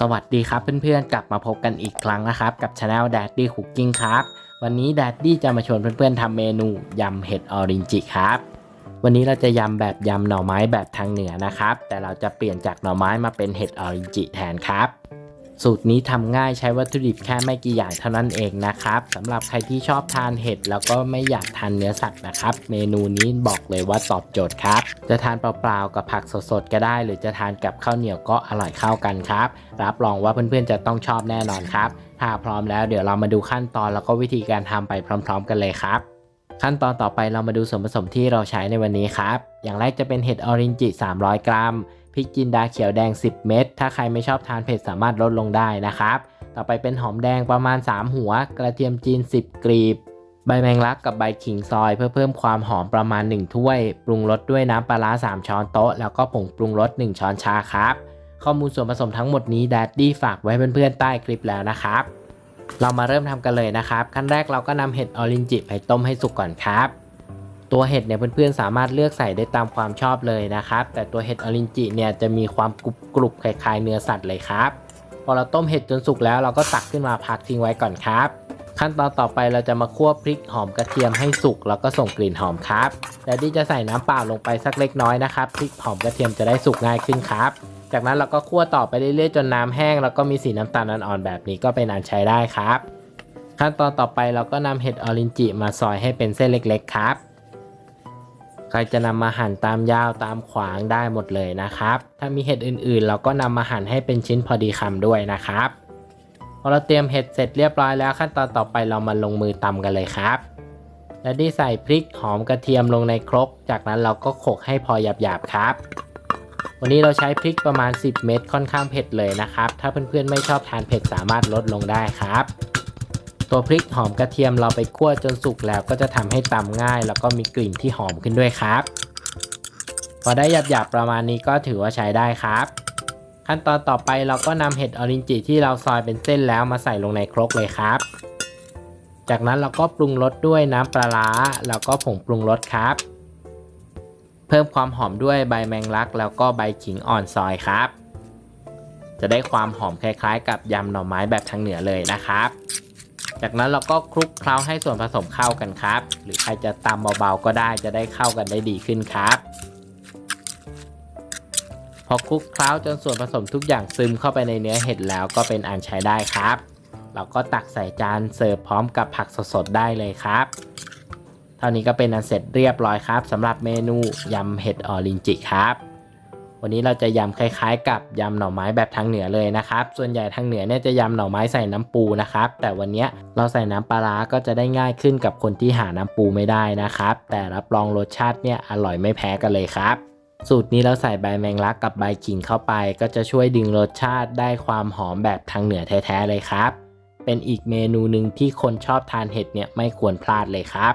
สวัสดีครับเพื่อนๆ กลับมาพบกันอีกครั้งนะครับ กับช anel Daddy Cooking ครับ วันนี้ Daddy จะมาชวนเพื่อนๆทำเมนูยำเห็ดออรินจิครับ วันนี้เราจะยำแบบยำหน่อไม้แบบทางเหนือนะครับ แต่เราจะเปลี่ยนจากหน่อไม้มาเป็นเห็ดออรินจิแทนครับ สูตรนี้ทำง่ายใช้วัตถุดิบแค่ไม่กี่อย่างเท่านั้นเองนะครับสำหรับใครที่ชอบทานเห็ดแล้วก็ไม่อยากทานเนื้อสัตว์นะครับ เมนูนี้บอกเลยว่าตอบโจทย์ครับ จะทานเปล่าๆกับผักสดๆก็ได้ หรือจะทานกับข้าวเหนียวก็อร่อยเข้ากันครับ รับรองว่าเพื่อนๆจะต้องชอบแน่นอนครับถ้าพร้อมแล้วเดี๋ยวเรามาดูขั้นตอนแล้วก็วิธีการทำไปพร้อม ๆ กันเลยครับขั้นตอนต่อไปเรามาดูส่วนผสมที่เราใช้ในวันนี้ครับ อย่างแรกจะเป็นเห็ดออรินจิ 300 กรัม พริกจินดาเขียวแดง 10 เม็ด ถ้าใครไม่ชอบทานเผ็ดสามารถลดลงได้นะครับ ต่อไปเป็นหอมแดงประมาณ 3 หัว กระเทียมจีน 10กรีบ ใบแมงลักกับใบขิงซอย เพื่อเพิ่มความหอมประมาณ 1 ถ้วย ปรุงรสด้วยน้ำปลาร้า3 ช้อนโต๊ะ แล้วก็ผงปรุงรส 1 ช้อนชาครับ ข้อมูลส่วนผสมทั้งหมดนี้แดดดี้ฝากไว้เพื่อนๆใต้คลิปแล้วนะครับ เรามาเริ่มทำกันเลยนะครับ ขั้นแรกเราก็นำเห็ดออรินจิไปต้มให้สุกก่อนครับ ตัวเห็ดเนี่ยเพื่อนๆสามารถเลือกใส่ได้ตามความชอบเลยนะครับ แต่ตัวเห็ดออรินจิเนี่ยจะมีความกรุบกรุบคล้ายๆเนื้อสัตว์เลยครับ พอเราต้มเห็ดจนสุกแล้วเราก็ตักขึ้นมาพักทิ้งไว้ก่อนครับ ขั้นตอนต่อไปเราจะมาคั่วพริกหอมกระเทียมให้สุกแล้วก็ส่งกลิ่นหอมครับแต่ที่จะใส่น้ำเปล่าลงไปสักเล็กน้อยนะครับพริกหอมกระเทียมจะได้สุกง่ายขึ้นครับ จากนั้นเราก็คั่วต่อไปเรื่อยๆจนน้ำแห้งแล้วก็มีสีน้ำตาลอ่อนๆแบบนี้ก็เป็นอันใช้ได้ครับ ขั้นตอนต่อไปเราก็นำเห็ดออรินจิมาซอยให้เป็นเส้นเล็ก ๆ ครับ ใครจะนำมาหั่นตามยาวตามขวางได้หมดเลยนะครับ ถ้ามีเห็ดอื่นๆ เราก็นำมาหั่นให้เป็นชิ้นพอดีคำด้วยนะครับพอเราเตรียมเห็ดเสร็จเรียบร้อยแล้วขั้นตอนต่อไปเรามาลงมือตำกันเลยครับ และได้ใส่พริกหอมกระเทียมลงในครก จากนั้นเราก็โขกให้พอหยาบๆครับ วันนี้เราใช้พริกประมาณ 10 เม็ดค่อนข้างเผ็ดเลยนะครับ ถ้าเพื่อนๆไม่ชอบทานเผ็ดสามารถลดลงได้ครับ ตัวพริกหอมกระเทียมเราไปคั่วจนสุกแล้วก็จะทำให้ตำง่าย แล้วก็มีกลิ่นที่หอมขึ้นด้วยครับ พอได้หยาบๆประมาณนี้ก็ถือว่าใช้ได้ครับ ขั้นตอนต่อไปเราก็นำเห็ดออรินจิที่เราซอยเป็นเส้นแล้วมาใส่ลงในครกเลยครับ จากนั้นเราก็ปรุงรสด้วยน้ำปลาร้าแล้วก็ผงปรุงรสครับ เพิ่มความหอมด้วยใบแมงลัก แล้วก็ใบขิงอ่อนซอยครับ จะได้ความหอมคล้ายๆ กับยำหน่อไม้แบบทางเหนือเลยนะครับ จากนั้นเราก็คลุกเคล้าให้ส่วนผสมเข้ากันครับ หรือใครจะตำเบาๆก็ได้จะได้เข้ากันได้ดีขึ้นครับพอคลุกเคล้าจนส่วนผสมทุกอย่างซึมเข้าไปในเนื้อเห็ดแล้วก็เป็นอันใช้ได้ครับ เราก็ตักใส่จานเสิร์ฟพร้อมกับผักสดๆได้เลยครับ เท่านี้ก็เป็นอันเสร็จเรียบร้อยครับสำหรับเมนูยำเห็ดออรินจิครับ วันนี้เราจะยำคล้ายๆ กับยำหน่อไม้แบบทางเหนือเลยนะครับ ส่วนใหญ่ทางเหนือเนี่ยจะยำหน่อไม้ใส่น้ำปูนะครับ แต่วันนี้เราใส่น้ำปลาร้าก็จะได้ง่ายขึ้นกับคนที่หาน้ำปูไม่ได้นะครับ แต่รับรองรสชาติเนี่ยอร่อยไม่แพ้กันเลยครับสูตรนี้เราใส่ใบแมงลักกับใบขิงเข้าไป ก็จะช่วยดึงรสชาติได้ความหอมแบบทางเหนือแท้ๆเลยครับ เป็นอีกเมนูหนึ่งที่คนชอบทานเห็ดเนี่ยไม่ควรพลาดเลยครับ